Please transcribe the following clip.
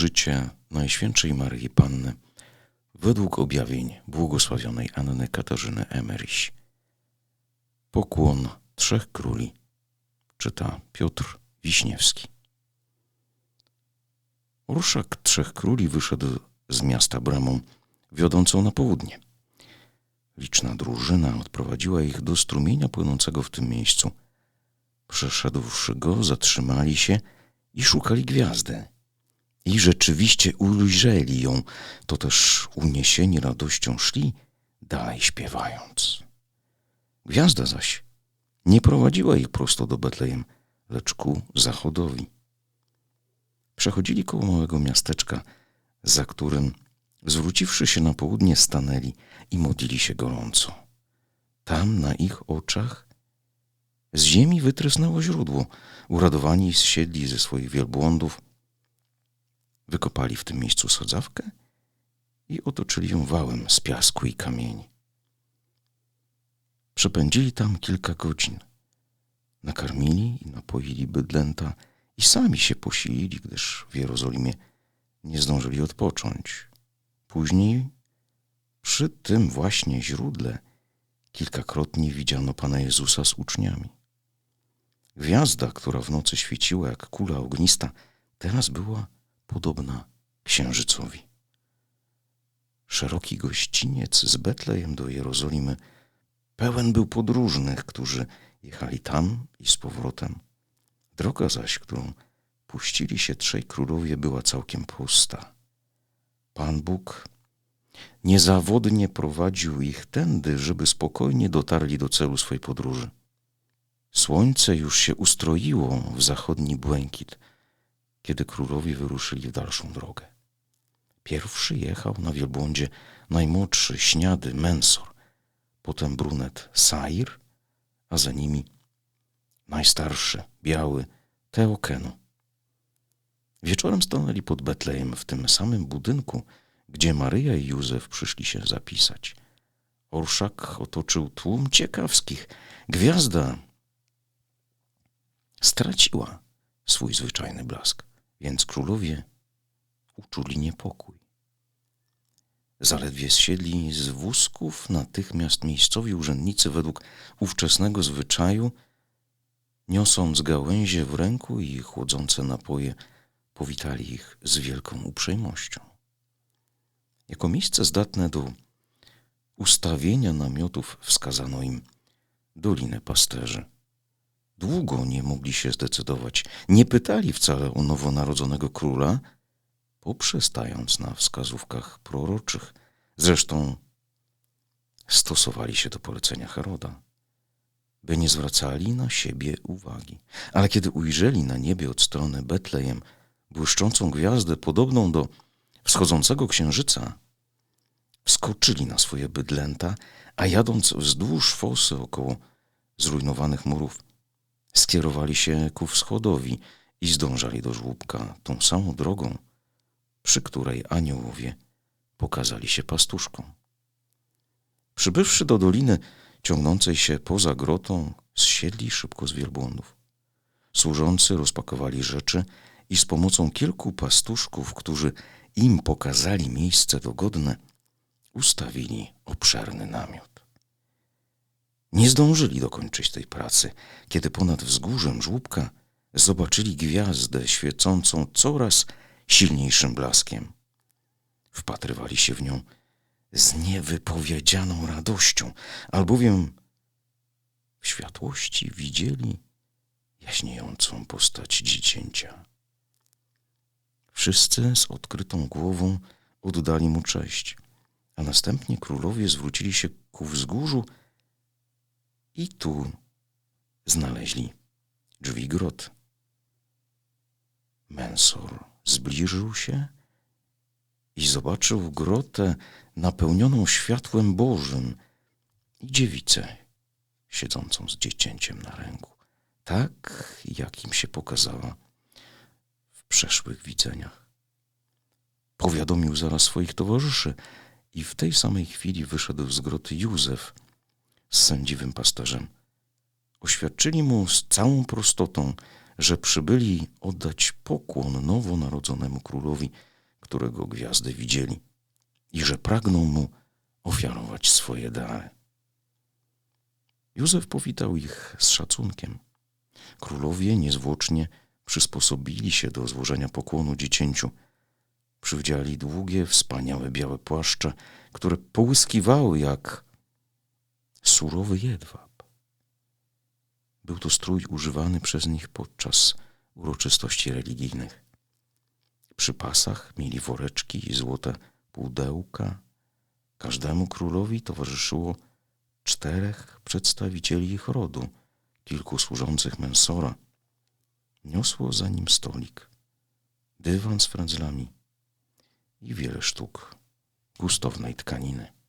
życie Najświętszej Maryi Panny według objawień błogosławionej Anny Katarzyny Emeryś. Pokłon Trzech Króli czyta Piotr Wiśniewski. Orszak Trzech Króli wyszedł z miasta bramą wiodącą na południe. Liczna drużyna odprowadziła ich do strumienia płynącego w tym miejscu. Przeszedłszy go, zatrzymali się i szukali gwiazdy. I rzeczywiście ujrzeli ją, to też uniesieni radością szli, dalej śpiewając. Gwiazda zaś nie prowadziła ich prosto do Betlejem, lecz ku zachodowi. Przechodzili koło małego miasteczka, za którym, zwróciwszy się na południe, stanęli i modlili się gorąco. Tam, na ich oczach, z ziemi wytrysnęło źródło. Uradowani zsiedli ze swoich wielbłądów, wykopali w tym miejscu sadzawkę i otoczyli ją wałem z piasku i kamieni. Przepędzili tam kilka godzin. Nakarmili i napoili bydlęta i sami się posilili, gdyż w Jerozolimie nie zdążyli odpocząć. Później przy tym właśnie źródle kilkakrotnie widziano Pana Jezusa z uczniami. Gwiazda, która w nocy świeciła jak kula ognista, teraz była podobna księżycowi. Szeroki gościniec z Betlejem do Jerozolimy pełen był podróżnych, którzy jechali tam i z powrotem. Droga zaś, którą puścili się trzej królowie, była całkiem pusta. Pan Bóg niezawodnie prowadził ich tędy, żeby spokojnie dotarli do celu swej podróży. Słońce już się ustroiło w zachodni błękit, kiedy królowie wyruszyli w dalszą drogę. Pierwszy jechał na wielbłądzie najmłodszy, śniady Mensor, potem brunet Sair, a za nimi najstarszy, biały Teokenu. Wieczorem stanęli pod Betlejem w tym samym budynku, gdzie Maryja i Józef przyszli się zapisać. Orszak otoczył tłum ciekawskich. Gwiazda straciła swój zwyczajny blask, więc królowie uczuli niepokój. Zaledwie zsiedli z wózków, natychmiast miejscowi urzędnicy według ówczesnego zwyczaju, niosąc gałęzie w ręku i chłodzące napoje, powitali ich z wielką uprzejmością. Jako miejsce zdatne do ustawienia namiotów wskazano im Dolinę Pasterzy. Długo nie mogli się zdecydować, nie pytali wcale o nowonarodzonego króla, poprzestając na wskazówkach proroczych. Zresztą stosowali się do polecenia Heroda, by nie zwracali na siebie uwagi. Ale kiedy ujrzeli na niebie od strony Betlejem błyszczącą gwiazdę podobną do wschodzącego księżyca, wskoczyli na swoje bydlęta, a jadąc wzdłuż fosy około zrujnowanych murów, skierowali się ku wschodowi i zdążali do żłóbka tą samą drogą, przy której aniołowie pokazali się pastuszkom. Przybywszy do doliny ciągnącej się poza grotą, zsiedli szybko z wielbłądów. Służący rozpakowali rzeczy i z pomocą kilku pastuszków, którzy im pokazali miejsce dogodne, ustawili obszerny namiot. Nie zdążyli dokończyć tej pracy, kiedy ponad wzgórzem żłóbka zobaczyli gwiazdę świecącą coraz silniejszym blaskiem. Wpatrywali się w nią z niewypowiedzianą radością, albowiem w światłości widzieli jaśniejącą postać dziecięcia. Wszyscy z odkrytą głową oddali mu cześć, a następnie królowie zwrócili się ku wzgórzu i tu znaleźli drzwi grot. Mensor zbliżył się i zobaczył grotę napełnioną światłem Bożym i dziewicę siedzącą z dziecięciem na ręku, tak jak im się pokazała w przeszłych widzeniach. Powiadomił zaraz swoich towarzyszy i w tej samej chwili wyszedł z groty Józef z sędziwym pasterzem. Oświadczyli mu z całą prostotą, że przybyli oddać pokłon nowonarodzonemu królowi którego gwiazdy widzieli i że pragną mu ofiarować swoje dary. Józef powitał ich z szacunkiem. Królowie niezwłocznie przysposobili się do złożenia pokłonu dziecięciu. Przywdziali długie, wspaniałe białe płaszcze, które połyskiwały jak surowy jedwab. Był to strój używany przez nich podczas uroczystości religijnych. Przy pasach mieli woreczki i złote pudełka. Każdemu królowi towarzyszyło czterech przedstawicieli ich rodu, kilku służących mensora. Niosło za nim stolik, dywan z frędzlami i wiele sztuk gustownej tkaniny.